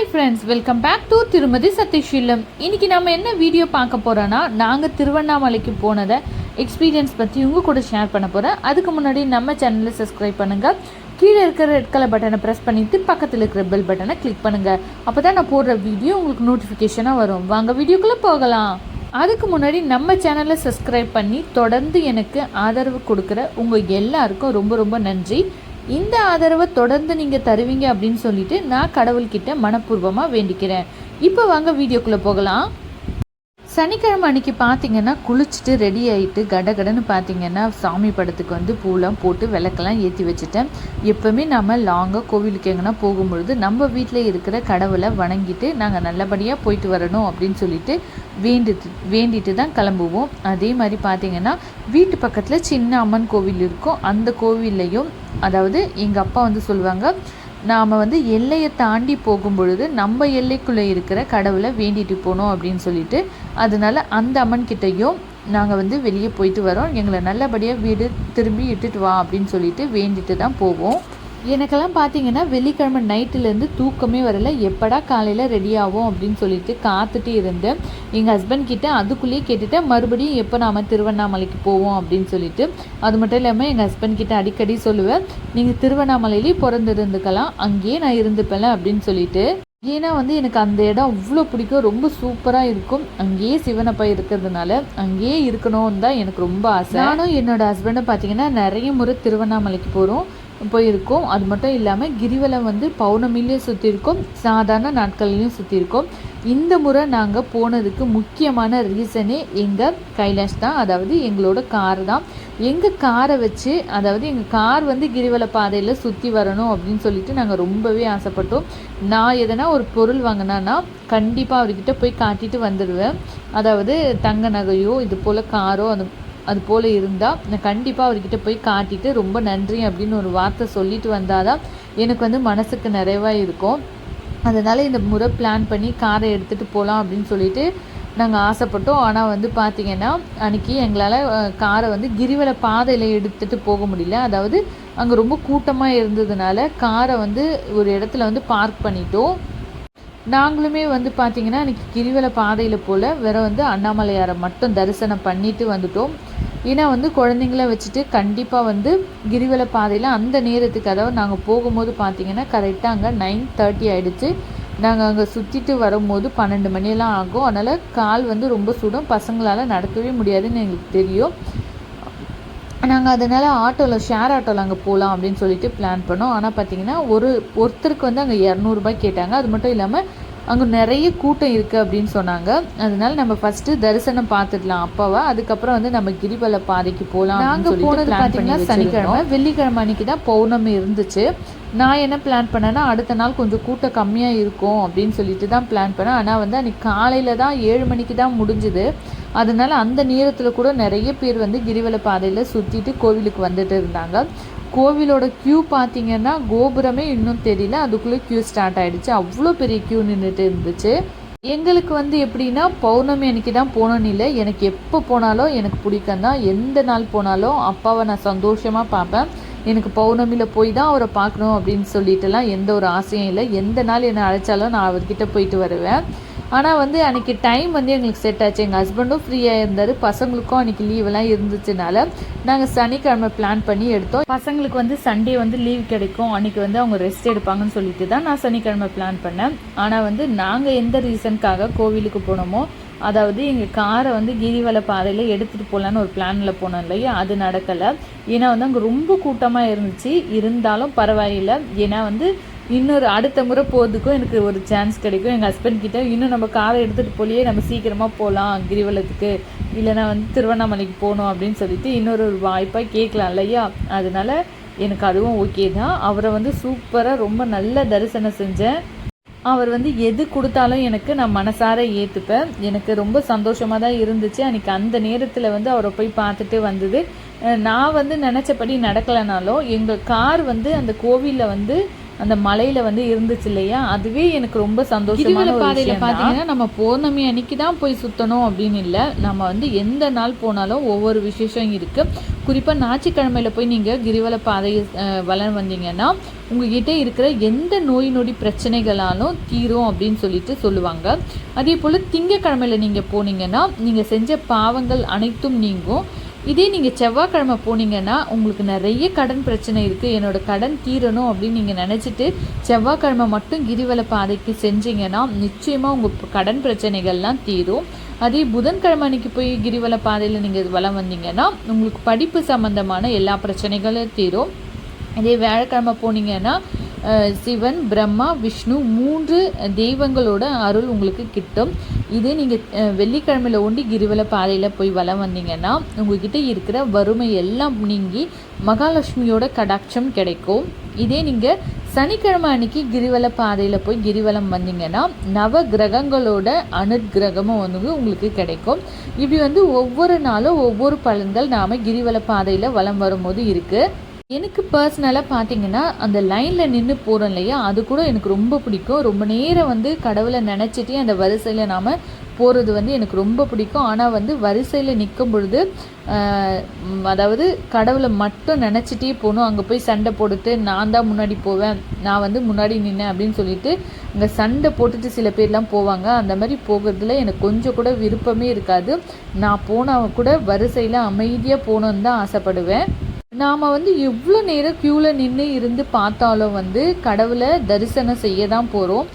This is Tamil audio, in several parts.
Hi friends welcome back to திருமதி சதீஷ்லம் இன்றைக்கி நம்ம என்ன வீடியோ பார்க்க போகிறோன்னா நாங்கள் திருவண்ணாமலைக்கு போனதை எக்ஸ்பீரியன்ஸ் பற்றி உங்கள் கூட ஷேர் பண்ண போகிறேன் அதுக்கு முன்னாடி நம்ம சேனலை சப்ஸ்கிரைப் பண்ணுங்க. கீழே இருக்கிற ரெட் கலர் பட்டனை ப்ரெஸ் பண்ணிவிட்டு பக்கத்தில் இருக்கிற பெல் பட்டனை கிளிக் பண்ணுங்கள் அப்போ தான் நான் போடுற வீடியோ உங்களுக்கு நோட்டிஃபிகேஷனாக வரும். வாங்க வீடியோக்குள்ளே போகலாம். அதுக்கு முன்னாடி நம்ம சேனலை சப்ஸ்கிரைப் பண்ணி தொடர்ந்து எனக்கு ஆதரவு கொடுக்குற உங்கள் எல்லாருக்கும் ரொம்ப ரொம்ப நன்றி. இந்த ஆதரவை தொடர்ந்து நீங்கள் தருவீங்க அப்படின்னு சொல்லிட்டு நான் கடவுள்கிட்ட மனப்பூர்வமாக வேண்டிக்கிறேன். இப்போ வாங்க வீடியோக்குள்ளே போகலாம். சனிக்கிழமை அன்னைக்கு பார்த்தீங்கன்னா குளிச்சுட்டு ரெடி ஆகிட்டு கடகடன்னு பார்த்தீங்கன்னா சாமி படத்துக்கு வந்து பூலாம் போட்டு விளக்கெல்லாம் ஏற்றி வச்சுட்டேன். எப்போவுமே நம்ம லாங்காக கோவிலுக்கு எங்கன்னா போகும்பொழுது நம்ம வீட்டில் இருக்கிற கடவுளை வணங்கிட்டு நாங்கள் நல்லபடியாக போயிட்டு வரணும் அப்படின்னு சொல்லிட்டு வேண்டிட்டு வேண்டிட்டு தான் கிளம்புவோம். அதே மாதிரி பார்த்தீங்கன்னா வீட்டு பக்கத்தில் சின்ன அம்மன் கோவில் இருக்கும். அந்த கோவில்லையும் அதாவது எங்கள் அப்பா வந்து சொல்லுவாங்க நாம் வந்து எல்லையை தாண்டி போகும் பொழுது நம்ம எல்லைக்குள்ளே இருக்கிற கடவுளை வேண்டிட்டு போகணும் அப்படின்னு சொல்லிட்டு அதனால அந்த அம்மன் கிட்டேயும் நாங்கள் வந்து வெளியே போயிட்டு வரோம். எங்களை நல்லபடியாக வீடு திரும்பி இட்டுட்டு வா அப்படின்னு சொல்லிட்டு வேண்டிட்டு தான் போவோம். எனக்கெல்லாம் பார்த்தீங்கன்னா வெள்ளிக்கிழமை நைட்டுலேருந்து தூக்கமே வரல. எப்படா காலையில் ரெடி ஆகும் அப்படின்னு சொல்லிட்டு காத்துட்டு இருந்தேன். எங்கள் ஹஸ்பண்ட் கிட்டே அதுக்குள்ளேயே கேட்டுட்டேன். மறுபடியும் எப்போ நாம் திருவண்ணாமலைக்கு போவோம் அப்படின்னு சொல்லிட்டு. அது மட்டும் இல்லாமல் எங்கள் ஹஸ்பண்ட் கிட்டே அடிக்கடி சொல்லுவேன் நீங்கள் திருவண்ணாமலையிலேயே பிறந்திருந்துக்கலாம். அங்கேயே நான் இருந்துப்பேன் அப்படின்னு சொல்லிட்டு. ஏன்னா வந்து எனக்கு அந்த இடம் அவ்வளோ பிடிக்கும். ரொம்ப சூப்பராக இருக்கும். அங்கேயே சிவனப்பா இருக்கிறதுனால அங்கேயே இருக்கணும்னு தான் எனக்கு ரொம்ப ஆசை. நானும் என்னோட ஹஸ்பண்டை பார்த்தீங்கன்னா நிறைய முறை திருவண்ணாமலைக்கு போகிறோம் போயிருக்கோம். அது மட்டும் இல்லாமல் கிரிவலம் வந்து பௌர்ணமிலையும் சுற்றிருக்கோம் சாதாரண நாட்கள்லையும் சுற்றிருக்கோம் இந்த முறை நாங்கள் போனதுக்கு முக்கியமான ரீசனே எங்கள் கைலாஷ் தான். அதாவது எங்களோட கார் தான். எங்கள் காரை வச்சு அதாவது எங்கள் கார் வந்து கிரிவல பாதையில் சுற்றி வரணும் அப்படின்னு சொல்லிட்டு நாங்கள் ரொம்பவே ஆசைப்பட்டோம். நான் எதனா ஒரு பொருள் வாங்கினான்னா கண்டிப்பாக அவர்கிட்ட போய் காட்டிட்டு வந்துடுவேன் அதாவது தங்க நகையோ இது போல் காரோ அந்த அது போல் இருந்தால் நான் கண்டிப்பாக அவர்கிட்ட போய் காட்டிட்டு ரொம்ப நன்றி அப்படின்னு ஒரு வார்த்தை சொல்லிட்டு வந்தால் தான் எனக்கு வந்து மனசுக்கு நிறைவாக இருக்கும். அதனால் இந்த முறை பிளான் பண்ணி காரை எடுத்துகிட்டு போகலாம் அப்படின்னு சொல்லிட்டு நாங்கள் ஆசைப்பட்டோம். ஆனால் வந்து பார்த்திங்கன்னா அன்றைக்கி எங்களால் காரை வந்து கிரிவல பாதையில் எடுத்துகிட்டு போக முடியல. அதாவது அங்கே ரொம்ப கூட்டமாக இருந்ததுனால காரை வந்து ஒரு இடத்துல வந்து பார்க் பண்ணிட்டோம். நாங்களுமே வந்து பார்த்திங்கன்னா அன்றைக்கி கிரிவல பாதையில் போல் வேற வந்து அண்ணாமலையாரை மட்டும் தரிசனம் பண்ணிட்டு வந்துட்டோம். ஏன்னா வந்து குழந்தைங்கள வச்சுட்டு கண்டிப்பாக வந்து கிரிவல பாதையில் அந்த நேரத்துக்கு அதாவது நாங்கள் போகும்போது பார்த்திங்கன்னா கரெக்டாக அங்கே நைன் தேர்ட்டி ஆகிடுச்சு நாங்கள் அங்கே சுற்றிட்டு வரும்போது பன்னெண்டு மணியெல்லாம் ஆகும். அதனால் கால் வந்து ரொம்ப சுடும். பசங்களால் நடக்கவே முடியாதுன்னு எங்களுக்கு தெரியும். நாங்கள் அதனால் ஆட்டோவில் ஷேர் ஆட்டோவில் அங்கே போகலாம் அப்படின்னு சொல்லிட்டு பிளான் பண்ணோம். ஆனால் பார்த்தீங்கன்னா ஒரு ஒருத்தருக்கு வந்து அங்கே இரநூறுபா கேட்டாங்க. அது மட்டும் இல்லாமல் அங்கே நிறைய கூட்டம் இருக்குது அப்படின்னு சொன்னாங்க. அதனால நம்ம ஃபஸ்ட்டு தரிசனம் பார்த்துடலாம் அப்பாவா. அதுக்கப்புறம் வந்து நம்ம கிரிவல பாதைக்கு போகலாம் நாங்கள் போனது பார்த்தீங்கன்னா சனிக்கிழமை வெள்ளிக்கிழமை அன்னைக்கு தான் பௌர்ணமி இருந்துச்சு. நான் என்ன பிளான் பண்ணேன்னா அடுத்த நாள் கொஞ்சம் கூட்டம் கம்மியாக இருக்கும் அப்படின்னு சொல்லிட்டு தான் பிளான் பண்ணேன். ஆனால் வந்து அன்றைக்கி காலையில் தான் ஏழு மணிக்கு தான் முடிஞ்சுது. அதனால அந்த நேரத்தில் கூட நிறைய பேர் வந்து கிரிவல பாதையில் சுற்றிட்டு கோவிலுக்கு வந்துட்டு இருந்தாங்க. கோவிலோட க்யூ பார்த்தீங்கன்னா கோபுரமே இன்னும் தெரியல. அதுக்குள்ளே க்யூ ஸ்டார்ட் ஆகிடுச்சு அவ்வளோ பெரிய க்யூ நின்றுட்டு இருந்துச்சு. எங்களுக்கு வந்து எப்படின்னா பௌர்ணமி அன்னைக்கு தான் போகணும்னு இல்லை. எனக்கு எப்போ போனாலும் எனக்கு பிடிக்கும் தான். எந்த நாள் போனாலும் அப்பாவை நான் சந்தோஷமாக பார்ப்பேன். எனக்கு பௌர்ணமியில் போய் தான் அவரை பார்க்கணும் அப்படின்னு சொல்லிட்டுலாம் எந்த ஒரு ஆசையும் இல்லை. எந்த நாள் என்னை அழைச்சாலும் நான் அவர்கிட்ட போயிட்டு வருவேன். ஆனால் வந்து அன்றைக்கி டைம் வந்து எங்களுக்கு செட் ஆச்சு. எங்கள் ஹஸ்பண்டும் ஃப்ரீயாக இருந்தார். பசங்களுக்கும் அன்றைக்கி லீவெல்லாம் இருந்துச்சுனால நாங்கள் சனிக்கிழமை பிளான் பண்ணி எடுத்தோம். பசங்களுக்கு வந்து சண்டே வந்து லீவ் கிடைக்கும். அன்றைக்கி வந்து அவங்க ரெஸ்ட் எடுப்பாங்கன்னு சொல்லிட்டு தான் நான் சனிக்கிழமை பிளான் பண்ணேன். ஆனால் வந்து நாங்கள் எந்த ரீசனுக்காக கோவிலுக்கு போனோமோ அதாவது எங்கள் காரை வந்து கிரிவல பாதையில் எடுத்துகிட்டு போகலான்னு ஒரு பிளானில் போனோம் இல்லையா? அது நடக்கலை. ஏன்னா வந்து அங்கே ரொம்ப கூட்டமாக இருந்துச்சு. இருந்தாலும் பரவாயில்லை. ஏன்னா வந்து இன்னொரு அடுத்த முறை போகிறதுக்கும் எனக்கு ஒரு சான்ஸ் கிடைக்கும். எங்கள் ஹஸ்பண்ட் கிட்ட இன்னும் நம்ம காரை எடுத்துகிட்டு போலியே நம்ம சீக்கிரமாக போகலாம் கிரிவலத்துக்கு. இல்லைனா வந்து திருவண்ணாமலைக்கு போகணும் அப்படின்னு சொல்லிட்டு இன்னொரு ஒரு வாய்ப்பாக கேட்கலாம் இல்லையா? அதனால் எனக்கு அதுவும் ஓகே தான். அவரை வந்து சூப்பராக ரொம்ப நல்ல தரிசனம் செஞ்சேன். அவர் வந்து எது கொடுத்தாலும் எனக்கு நான் மனசார ஏற்றுப்பேன் எனக்கு ரொம்ப சந்தோஷமாக தான் இருந்துச்சு. அன்றைக்கி அந்த நேரத்தில் வந்து அவரை போய் பார்த்துட்டு வந்தது. நான் வந்து நினச்சபடி நடக்கலைனாலும் எங்கள் கார் வந்து அந்த கோவிலில் வந்து அந்த மலையில் வந்து இருந்துச்சு இல்லையா? அதுவே எனக்கு ரொம்ப சந்தோஷமான பாதையில பார்த்தீங்கன்னா நம்ம பௌர்ணமி அன்னைக்கு தான் போய் சுற்றணும் அப்படின்னு இல்லை. நம்ம வந்து எந்த நாள் போனாலும் ஒவ்வொரு விசேஷம் இருக்குது குறிப்பாக ஞாயிற்றுக்கிழமையில போய் நீங்கள் கிரிவல பாதையை வலம் வந்தீங்கன்னா உங்ககிட்ட இருக்கிற எந்த நோய் நொடி பிரச்சனைகளாலும் தீரும் அப்படின்னு சொல்லிட்டு சொல்லுவாங்க. அதே போல் திங்கக்கிழமையில நீங்கள் போனீங்கன்னா நீங்கள் செஞ்ச பாவங்கள் அனைத்தும் நீங்கும். இதே நீங்கள் செவ்வாய்க்கிழமை போனீங்கன்னா உங்களுக்கு நிறைய கடன் பிரச்சனை இருக்குது என்னோடய கடன் தீரணும் அப்படின்னு நீங்கள் நினச்சிட்டு செவ்வாய்க்கிழமை மட்டும் கிரிவல பாதைக்கு செஞ்சீங்கன்னா நிச்சயமாக உங்கள் கடன் பிரச்சனைகள்லாம் தீரும். அதே புதன்கிழமை அன்னைக்கு போய் கிரிவல பாதையில் நீங்கள் வலம் வந்தீங்கன்னா உங்களுக்கு படிப்பு சம்மந்தமான எல்லா பிரச்சனைகளும் தீரும். இதே வியாழக்கிழமை போனீங்கன்னா சிவன் பிரம்மா விஷ்ணு மூன்று தெய்வங்களோட அருள் உங்களுக்கு கிட்டும். இதே நீங்கள் வெள்ளிக்கிழமையில ஒண்டி கிரிவல பாதையில் போய் வலம் வந்தீங்கன்னா உங்ககிட்ட இருக்கிற வறுமை எல்லாம் நீங்கி மகாலட்சுமியோட கடாட்சம் கிடைக்கும். இதே நீங்கள் சனிக்கிழமை அன்னைக்கு கிரிவல பாதையில் போய் கிரிவலம் வந்தீங்கன்னா நவ கிரகங்களோட அனுகிரகமும் வந்து உங்களுக்கு கிடைக்கும். இப்படி வந்து ஒவ்வொரு நாளும் ஒவ்வொரு பலன்கள் நாம் கிரிவல பாதையில் வலம் வரும்போது இருக்குது எனக்கு பர்சனலாக பார்த்தீங்கன்னா அந்த லைனில் நின்று போகிறோம் இல்லையா? அது கூட எனக்கு ரொம்ப பிடிக்கும். ரொம்ப நேரம் வந்து கடவுளை நினச்சிட்டே அந்த வரிசையில் நாம் போகிறது வந்து எனக்கு ரொம்ப பிடிக்கும். ஆனால் வந்து வரிசையில் நிற்கும் பொழுது அதாவது கடவுளை மட்டும் நினச்சிட்டே போகணும். அங்கே போய் சண்டை போட்டுட்டு நான் தான் முன்னாடி போவேன். நான் வந்து முன்னாடி நின்னேன். அப்படின்னு சொல்லிட்டு அங்கே சண்டை போட்டுட்டு சில பேர்லாம் போவாங்க. அந்த மாதிரி போகிறதுல எனக்கு கொஞ்சம் கூட விருப்பமே இருக்காது. நான் போனால் கூட வரிசையில் அமைதியாக போகணுன்னு தான் ஆசைப்படுவேன். நாம் வந்து எவ்வளோ நேரம் க்யூவில் நின்று இருந்து பார்த்தாலும் வந்து கடவுளை தரிசனம் செய்ய தான் போகிறோம்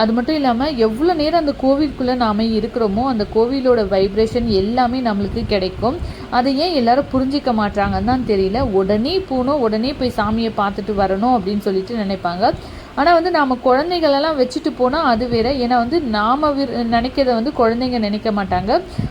அது மட்டும் இல்லாமல் எவ்வளோ நேரம் அந்த கோவிலுக்குள்ளே நாம் இருக்கிறோமோ அந்த கோவிலோட வைப்ரேஷன் எல்லாமே நம்மளுக்கு கிடைக்கும். அதை ஏன் எல்லாரும் புரிஞ்சிக்க மாட்டாங்கன்னு தான் தெரியல. உடனே போகணும் உடனே போய் சாமியை பார்த்துட்டு வரணும் அப்படின்னு சொல்லிட்டு நினைப்பாங்க. ஆனால் வந்து நாம் குழந்தைகளெல்லாம் வச்சுட்டு போனால் அது வேற. ஏன்னா வந்து நாம் விரு நினைக்கிறத வந்து குழந்தைங்க நினைக்க மாட்டாங்க.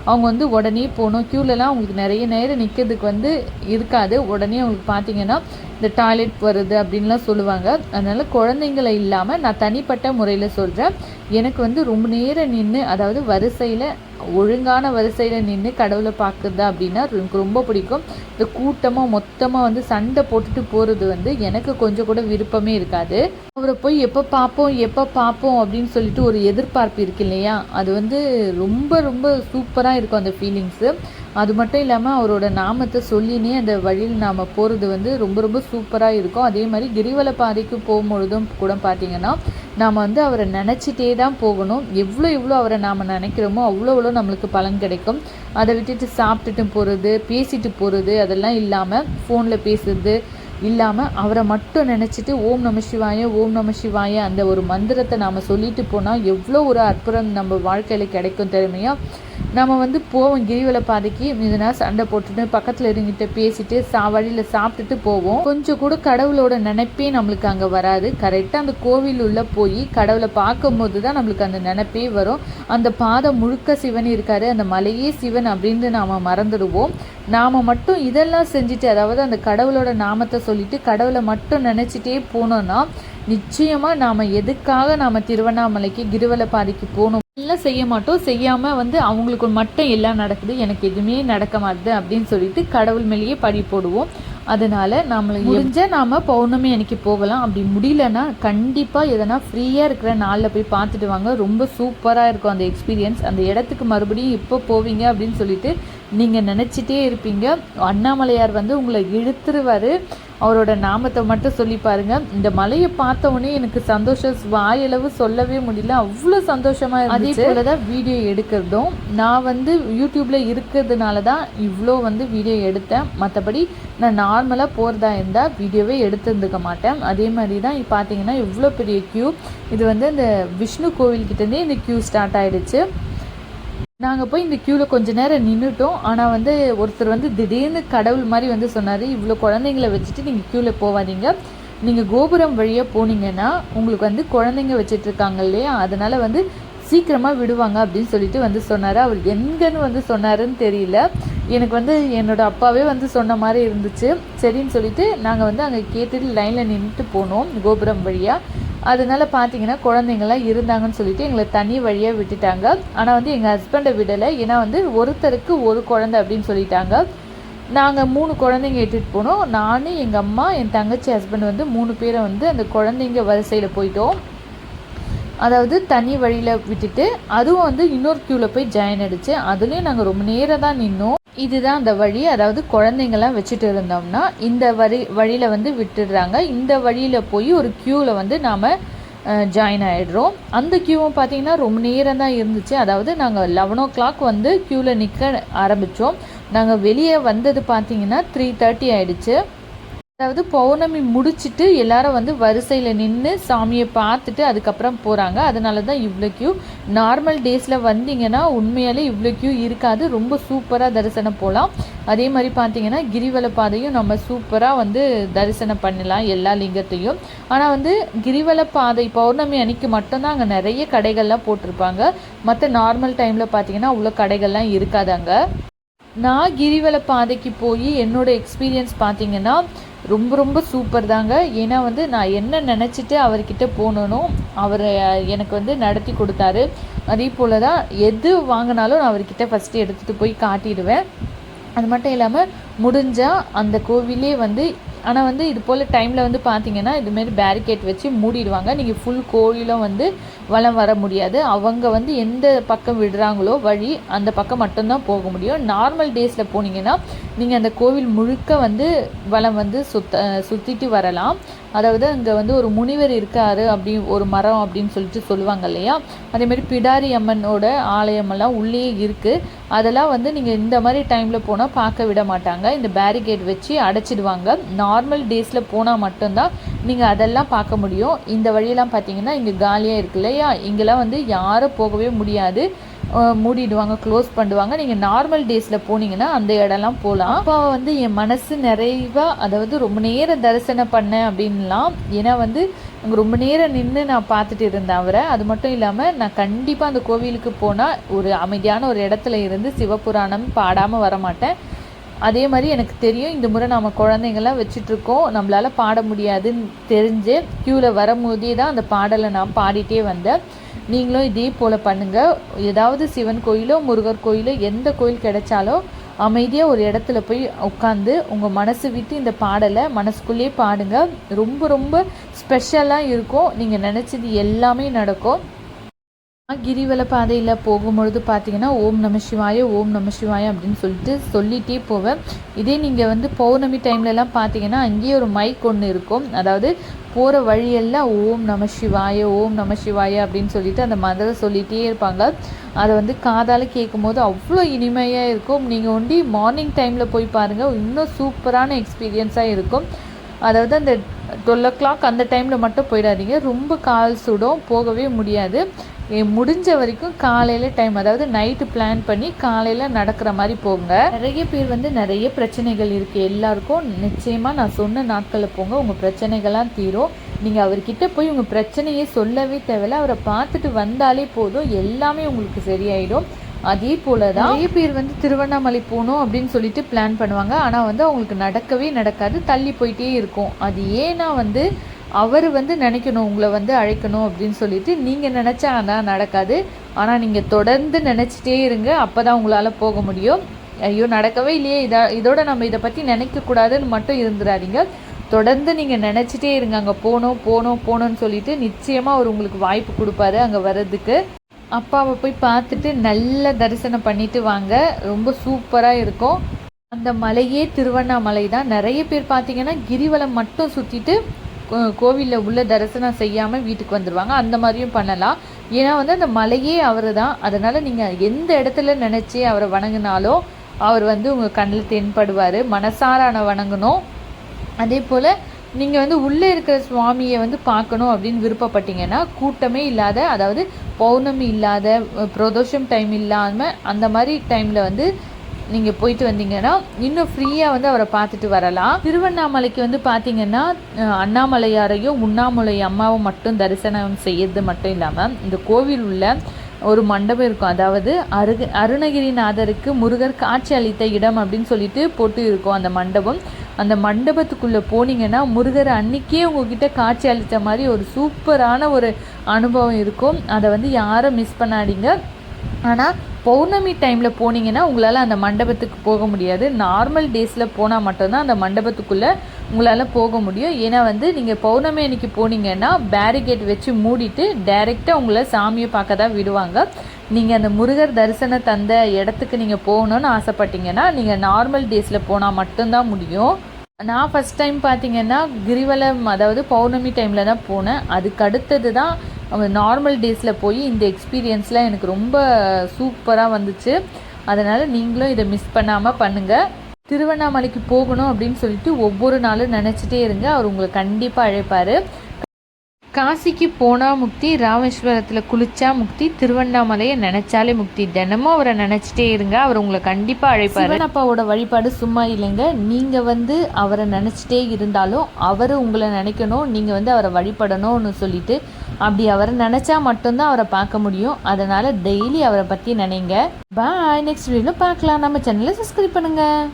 அவங்க வந்து உடனே போகணும். க்யூலலாம் அவங்களுக்கு நிறைய நேரம் நிற்கிறதுக்கு வந்து இருக்காது. உடனே அவங்களுக்கு பார்த்தீங்கன்னா இந்த டாய்லெட் வருது அப்படின்லாம் சொல்லுவாங்க. அதனால் குழந்தைங்களை இல்லாமல் நான் தனிப்பட்ட முறையில் சொல்கிறேன் எனக்கு வந்து ரொம்ப நேரம் நின்று அதாவது வரிசையில் ஒழுங்கான வரிசையில் நின்று கடவுளை பார்க்குறது அப்படின்னா எனக்கு ரொம்ப பிடிக்கும். இந்த கூட்டமாக மொத்தமாக வந்து சண்டை போட்டுட்டு போகிறது வந்து எனக்கு கொஞ்சம் கூட விருப்பமே இருக்காது. அவரை போய் எப்போ பார்ப்போம் எப்போ பார்ப்போம் அப்படின்னு சொல்லிட்டு ஒரு எதிர்பார்ப்பு இருக்கு இல்லையா? அது வந்து ரொம்ப ரொம்ப சூப்பராக இருக்கும் அந்த ஃபீலிங்ஸு அது மட்டும் இல்லாமல் அவரோட நாமத்தை சொல்லினே அந்த வழியில் நாம் போகிறது வந்து ரொம்ப ரொம்ப சூப்பராக இருக்கும். அதே மாதிரி கிரிவல பாதைக்கு போகும்பொழுதும் கூட பார்த்தீங்கன்னா நாம் வந்து அவரை நினச்சிட்டே தான் போகணும். எவ்வளோ எவ்வளோ அவரை நாம் நினைக்கிறோமோ அவ்வளோ அவ்வளோ நம்மளுக்கு பலன் கிடைக்கும். அதை விட்டுட்டு சாப்பிட்டுட்டு போகிறது பேசிட்டு போகிறது அதெல்லாம் இல்லாமல் ஃபோனில் பேசுறது இல்லாமல் அவரை மட்டும் நினச்சிட்டு ஓம் நம சிவாய ஓம் நம சிவாய அந்த ஒரு மந்திரத்தை நாம் சொல்லிட்டு போனால் எவ்வளோ ஒரு அற்புதம் நம்ம வாழ்க்கையில் கிடைக்கும் திறமையாக நம்ம வந்து போவோம் கிரிவல பாதைக்கு. இதனா சண்டை போட்டுட்டு பக்கத்தில் இருங்கிட்ட பேசிட்டு சா வழியில் சாப்பிட்டுட்டு போவோம். கொஞ்சம் கூட கடவுளோட நினைப்பே நம்மளுக்கு அங்கே வராது. கரெக்டாக அந்த கோவில் உள்ள போய் கடவுளை பார்க்கும்போது தான் நம்மளுக்கு அந்த நினைப்பே வரும். அந்த பாதை முழுக்க சிவன் இருக்காரு. அந்த மலையே சிவன் அப்படின்னு நாம் மறந்துடுவோம். நாம் மட்டும் இதெல்லாம் செஞ்சுட்டு அதாவது அந்த கடவுளோட நாமத்தை சொல்லிட்டு கடவுளை மட்டும் நினச்சிட்டே போனோன்னா நிச்சயமாக நாம் எதுக்காக நாம் திருவண்ணாமலைக்கு கிரிவல பாதைக்கு போகணும்? எல்லாம் செய்ய மாட்டோம். செய்யாமல் வந்து அவங்களுக்கு மட்டும் எல்லாம் நடக்குது. எனக்கு எதுவுமே நடக்க மாட்டுது அப்படின்னு சொல்லிட்டு கடவுள் மேலேயே பழி போடுவோம். அதனால நம்மளை முடிஞ்ச நாம பௌர்ணமி அன்னைக்கு போகலாம். அப்படி முடியலன்னா கண்டிப்பாக எதனா ஃப்ரீயாக இருக்கிற நாளில் போய் பார்த்துட்டு வாங்க. ரொம்ப சூப்பராக இருக்கும் அந்த எக்ஸ்பீரியன்ஸ். அந்த இடத்துக்கு மறுபடியும் எப்போ போவீங்க அப்படின்னு சொல்லிட்டு நீங்கள் நினச்சிட்டே இருப்பீங்க. அண்ணாமலையார் வந்து உங்களை இழுத்துருவார். அவரோட நாமத்தை மட்டும் சொல்லி பாருங்க. இந்த மலையை பார்த்த உடனே எனக்கு சந்தோஷம். வாயளவு சொல்லவே முடியல. அவ்வளோ சந்தோஷமா இருந்துச்சு அதே போல தான் வீடியோ எடுக்கிறதும். நான் வந்து யூடியூப்ல இருக்கிறதுனால தான் இவ்வளோ வந்து வீடியோ எடுத்தேன். மற்றபடி நான் நார்மலாக போகிறதா இருந்தால் வீடியோவே எடுத்திருந்துக்க மாட்டேன். அதே மாதிரி தான் பார்த்தீங்கன்னா இவ்வளோ பெரிய க்யூ இது வந்து இந்த விஷ்ணு கோவில்கிட்டேருந்தே இந்த க்யூ ஸ்டார்ட் ஆயிடுச்சு. நாங்கள் போய் இந்த க்யூவில் கொஞ்ச நேரம் நின்றுட்டோம் ஆனால் வந்து ஒருத்தர் வந்து திடீர்னு கடவுள் மாதிரி வந்து சொன்னார் இவ்வளோ குழந்தைங்கள வச்சுட்டு நீங்கள் க்யூவில் போகாதீங்க நீங்கள் கோபுரம் வழியாக போனீங்கன்னா உங்களுக்கு வந்து குழந்தைங்க வச்சுட்டு இருக்காங்க இல்லையா? அதனால் வந்து சீக்கிரமாக விடுவாங்க அப்படின்னு சொல்லிட்டு வந்து சொன்னார். அவர் எங்கன்னு வந்து சொன்னாருன்னு தெரியல. எனக்கு வந்து என்னோட அப்பாவே வந்து சொன்ன மாதிரி இருந்துச்சு. சரின்னு சொல்லிட்டு நாங்கள் வந்து அங்கே கேட்டுட்டு லைனில் நின்றுட்டு போனோம் கோபுரம் வழியாக அதனால பார்த்தீங்கன்னா குழந்தைங்கள்லாம் இருந்தாங்கன்னு சொல்லிட்டு எங்களை தனி வழியாக விட்டுட்டாங்க. ஆனால் வந்து எங்கள் ஹஸ்பண்டை விடலை. ஏன்னா வந்து ஒருத்தருக்கு ஒரு குழந்தை அப்படின்னு சொல்லிட்டாங்க. நாங்கள் மூணு குழந்தைங்க இட்டுட்டு போனோம். நான் எங்கள் அம்மா என் தங்கச்சி ஹஸ்பண்ட் வந்து மூணு பேரை வந்து அந்த குழந்தைங்க வரிசையில் போயிட்டோம். அதாவது தனி வழியில் விட்டுட்டு அதுவும் வந்து இன்னொரு க்யூவில் போய் ஜாயின் அடிச்சு அதுலேயும் நாங்கள் ரொம்ப நேரம் தான் நின்னோம். இதுதான் அந்த வழி. அதாவது குழந்தைங்கள்லாம் வச்சுட்டு இருந்தோம்னா இந்த வழி வழியில் வந்து விட்டுடுறாங்க. இந்த வழியில் போய் ஒரு க்யூவில் வந்து நாம் ஜாயின் ஆகிடுறோம் அந்த க்யூவும் பார்த்திங்கன்னா ரொம்ப நேரம் தான் இருந்துச்சு. அதாவது நாங்கள் லெவன் ஓ கிளாக் வந்து க்யூவில் நிற்க ஆரம்பித்தோம் நாங்கள் வெளியே வந்தது பார்த்திங்கன்னா த்ரீ தேர்ட்டி ஆகிடுச்சு அதாவது பௌர்ணமி முடிச்சுட்டு எல்லாரும் வந்து வரிசையில் நின்று சாமியை பார்த்துட்டு அதுக்கப்புறம் போகிறாங்க அதனால தான் இவ்வளோ கியூ நார்மல் டேஸில் வந்தீங்கன்னா உண்மையாலே இவ்வளோ கியூ இருக்காது. ரொம்ப சூப்பராக தரிசனம் போகலாம் அதே மாதிரி பார்த்தீங்கன்னா கிரிவல பாதையும் நம்ம சூப்பராக வந்து தரிசனம் பண்ணலாம் எல்லா லிங்கத்தையும். ஆனால் வந்து கிரிவல பாதை பௌர்ணமி அன்னைக்கு மட்டும்தான் அங்கே நிறைய கடைகள்லாம் போட்டிருப்பாங்க. மற்ற நார்மல் டைமில் பார்த்தீங்கன்னா அவ்வளோ கடைகள்லாம் இருக்காது அங்கே. நான் கிரிவல பாதைக்கு போய் என்னோட எக்ஸ்பீரியன்ஸ் பார்த்தீங்கன்னா ரொம்ப ரொம்ப சூப்பர் தாங்க. ஏன்னா வந்து நான் என்ன நினச்சிட்டு அவர்கிட்ட போனனோ அவர் எனக்கு வந்து நடத்தி கொடுத்தாரு. அதே போல் தான் எது வாங்கினாலும் நான் அவர்கிட்ட ஃபஸ்ட்டு எடுத்துகிட்டு போய் காட்டிடுவேன். அது மட்டும் இல்லாமல் முடிஞ்சால் அந்த கோவிலே வந்து ஆனால் வந்து இது போல் டைமில் வந்து பார்த்தீங்கன்னா இதுமாரி பேரிகேட் வச்சு மூடிடுவாங்க. நீங்கள் ஃபுல் கோயிலும் வந்து வளம் வர முடியாது. அவங்க வந்து எந்த பக்கம் விடுறாங்களோ வழி அந்த பக்கம் மட்டும்தான் போக முடியும். நார்மல் டேஸில் போனீங்கன்னா நீங்கள் அந்த கோவில் முழுக்க வந்து வளம் வந்து சுத்த சுற்றிட்டு வரலாம். அதாவது அங்கே வந்து ஒரு முனிவர் இருக்காரு அப்படி ஒரு மரம் அப்படின்னு சொல்லிட்டு சொல்லுவாங்க இல்லையா? அதேமாரி பிடாரி அம்மனோட ஆலயமெல்லாம் உள்ளே இருக்குது அதெல்லாம் வந்து நீங்கள் இந்த மாதிரி டைமில் போனால் பார்க்க விட மாட்டாங்க. இந்த பேரிகேட் வச்சு அடைச்சிடுவாங்க. நார்மல் டேஸில் போனால் மட்டும்தான் நீங்கள் அதெல்லாம் பார்க்க முடியும். இந்த வழியெல்லாம் பார்த்தீங்கன்னா இங்கே காலியாக இருக்கு இல்லையா? இங்கெல்லாம் வந்து யாரும் போகவே முடியாது. மூடிடுவாங்க க்ளோஸ் பண்ணுவாங்க. நீங்கள் நார்மல் டேஸில் போனீங்கன்னா அந்த இடம்லாம் போகலாம் அப்போ வந்து என் மனசு நிறைவாக அதாவது ரொம்ப நேரம் தரிசனம் பண்ணேன் அப்படின்லாம். ஏன்னா வந்து அங்கே ரொம்ப நேரம் நின்று நான் பார்த்துட்டு இருந்தேன் அவரை. அது மட்டும் இல்லாமல் நான் கண்டிப்பாக அந்த கோவிலுக்கு போனால் ஒரு அமைதியான ஒரு இடத்துல இருந்து சிவபுராணம் பாடாமல் வர மாட்டேன் அதே மாதிரி எனக்கு தெரியும் இந்த முறை நம்ம குழந்தைங்கள்லாம் வச்சிட்ருக்கோம். நம்மளால் பாட முடியாதுன்னு தெரிஞ்சு க்யூவில் வரும்போதே தான் அந்த பாடலை நான் பாடிட்டே வந்தேன். நீங்களும் இதே போல் பண்ணுங்கள் ஏதாவது சிவன் கோயிலோ முருகர் கோயிலோ எந்த கோயில் கிடைச்சாலும் அமைதியாக ஒரு இடத்துல போய் உட்காந்து உங்கள் மனசு விட்டு இந்த பாடலை மனசுக்குள்ளேயே பாடுங்க. ரொம்ப ரொம்ப ஸ்பெஷலாக இருக்கும். நீங்கள் நினச்சது எல்லாமே நடக்கும். கிரிவல பாதையில் போகும்பொழுது பார்த்தீங்கன்னா ஓம் நம சிவாய ஓம் நம சிவாய அப்படின்னு சொல்லிட்டு சொல்லிகிட்டே போவேன். இதே நீங்கள் வந்து பௌர்ணமி டைம்லலாம் பார்த்தீங்கன்னா அங்கேயே ஒரு மைக் ஒன்று இருக்கும். அதாவது போகிற வழியெல்லாம் ஓம் நம சிவாய ஓம் நம சிவாய அப்படின்னு சொல்லிட்டு அந்த மதரை சொல்லிகிட்டே இருப்பாங்க. அதை வந்து காதால் கேட்கும் போது அவ்வளோ இனிமையாக இருக்கும். நீங்கள் ஒண்டி மார்னிங் டைமில் போய் பாருங்கள் இன்னும் சூப்பரான எக்ஸ்பீரியன்ஸாக இருக்கும். அதாவது அந்த டுவெல் ஓ கிளாக் அந்த டைமில் மட்டும் போயிடாதீங்க. ரொம்ப கால் சுடும் போகவே முடியாது. முடிஞ்ச வரைக்கும் காலையில் டைம் அதாவது நைட்டு பிளான் பண்ணி காலையில் நடக்கிற மாதிரி போங்க. நிறைய பேர் வந்து நிறைய பிரச்சனைகள் இருக்குது எல்லாருக்கும் நிச்சயமாக நான் சொன்ன நாட்களில் போங்க. உங்கள் பிரச்சனைகள்லாம் தீரும். நீங்கள் அவர்கிட்ட போய் உங்கள் பிரச்சனையே சொல்லவே தேவையில்ல. அவரை பார்த்துட்டு வந்தாலே போதும். எல்லாமே உங்களுக்கு சரியாயிடும். அதே போல தான் நிறைய பேர் வந்து திருவண்ணாமலை போகணும் அப்படின்னு சொல்லிட்டு பிளான் பண்ணுவாங்க. ஆனால் வந்து அவங்களுக்கு நடக்கவே நடக்காது. தள்ளி போயிட்டே இருக்கும். அது ஏன்னா வந்து அவர் வந்து நினைக்கணும் உங்களை வந்து அழைக்கணும் அப்படின்னு சொல்லிட்டு நீங்கள் நினச்சா ஆனால் நடக்காது. ஆனால் நீங்கள் தொடர்ந்து நினச்சிட்டே இருங்க. அப்போ தான் உங்களால் போக முடியும். ஐயோ நடக்கவே இல்லையே. இதா இதோட நம்ம இதை பற்றி நினைக்கக்கூடாதுன்னு மட்டும் இருந்துடாதீங்க தொடர்ந்து நீங்கள் நினச்சிட்டே இருங்க. அங்கே போகணும் போகணும் போகணும்னு சொல்லிட்டு நிச்சயமாக அவர் உங்களுக்கு வாய்ப்பு கொடுப்பாரு அங்கே வர்றதுக்கு. அப்பாவை போய் பார்த்துட்டு நல்ல தரிசனம் பண்ணிட்டு வாங்க. ரொம்ப சூப்பராக இருக்கும். அந்த மலையே திருவண்ணாமலை தான். நிறைய பேர் பார்த்தீங்கன்னா கிரிவலம் மட்டும் சுற்றிட்டு கோவிலில் உள்ள தரிசனம் செய்யாமல் வீட்டுக்கு வந்துடுவாங்க அந்த மாதிரியும் பண்ணலாம். ஏன்னா வந்து அந்த மலையே அவர் தான். அதனால் நீங்கள் எந்த இடத்துல நினச்சி அவரை வணங்கினாலும் அவர் வந்து உங்கள் கண்ணில் தென்படுவார். மனசாரான வணங்கணும். அதே போல் நீங்கள் வந்து உள்ளே இருக்கிற சுவாமியை வந்து பார்க்கணும் அப்படின்னு விருப்பப்பட்டீங்கன்னா கூட்டமே இல்லாத அதாவது பௌர்ணமி இல்லாத பிரதோஷம் டைம் இல்லாமல் அந்த மாதிரி டைமில் வந்து நீங்கள் போயிட்டு வந்தீங்கன்னா இன்னும் ஃப்ரீயாக வந்து அவரை பார்த்துட்டு வரலாம். திருவண்ணாமலைக்கு வந்து பார்த்தீங்கன்னா அண்ணாமலையாரையும் உண்ணாமலை அம்மாவும் மட்டும் தரிசனம் செய்யறது மட்டும் இல்லாமல் இந்த கோவில் உள்ள ஒரு மண்டபம் இருக்கும். அதாவது அருக அருணகிரிநாதருக்கு முருகர் காட்சி அளித்த இடம் அப்படின்னு சொல்லிட்டு போட்டு இருக்கும் அந்த மண்டபம். அந்த மண்டபத்துக்குள்ளே போனீங்கன்னா முருகர் அன்னைக்கே உங்ககிட்ட காட்சி அளித்த மாதிரி ஒரு சூப்பரான ஒரு அனுபவம் இருக்கும். அதை வந்து யாரும் மிஸ் பண்ணாதீங்க. ஆனால் பௌர்ணமி டைமில் போனீங்கன்னா உங்களால் அந்த மண்டபத்துக்கு போக முடியாது. நார்மல் டேஸில் போனால் மட்டும்தான் அந்த மண்டபத்துக்குள்ளே உங்களால் போக முடியும். ஏன்னா வந்து நீங்கள் பௌர்ணமி அன்னைக்கு போனீங்கன்னா பேரிகேட் வச்சு மூடிட்டு டைரெக்டாக உங்களை சாமியை பார்க்க தான் விடுவாங்க. நீங்கள் அந்த முருகர் தரிசனம் தந்த இடத்துக்கு நீங்கள் போகணுன்னு ஆசைப்பட்டீங்கன்னா நீங்கள் நார்மல் டேஸில் போனால் மட்டும்தான் முடியும். நான் ஃபஸ்ட் டைம் பார்த்தீங்கன்னா கிரிவலம் அதாவது பௌர்ணமி டைமில் தான் போனேன். அதுக்கு அடுத்தது தான் நார்மல் டேஸில் போய் இந்த எக்ஸ்பீரியன்ஸ்லாம் எனக்கு ரொம்ப சூப்பராக வந்துச்சு. அதனால் நீங்களும் இதை மிஸ் பண்ணாமல் பண்ணுங்கள் திருவண்ணாமலைக்கு போகணும் அப்படின்னு சொல்லிட்டு ஒவ்வொரு நாளும் நினச்சிட்டே இருங்க. அவர் உங்களை கண்டிப்பாக அழைப்பார். காசிக்கு போனால் முக்தி ராமேஸ்வரத்தில் குளிச்சா முக்தி திருவண்ணாமலையை நினச்சாலே முக்தி. தினமும் அவரை நினச்சிட்டே இருங்க. அவர் உங்களை கண்டிப்பாக அழைப்பார். சிவனப்பாவோட வழிபாடு சும்மா இல்லைங்க. நீங்கள் வந்து அவரை நினச்சிட்டே இருந்தாலும் அவர் உங்களை நினைக்கணும். நீங்கள் வந்து அவரை வழிபடணும்னு சொல்லிட்டு அப்படி அவரை நினச்சா மட்டும்தான் அவரை பார்க்க முடியும். அதனால் டெய்லி அவரை பற்றி நினைங்க. பாய். நெக்ஸ்ட் வீடியோவில் பார்க்கலாம். நம்ம சேனலை சப்ஸ்கிரைப் பண்ணுங்கள்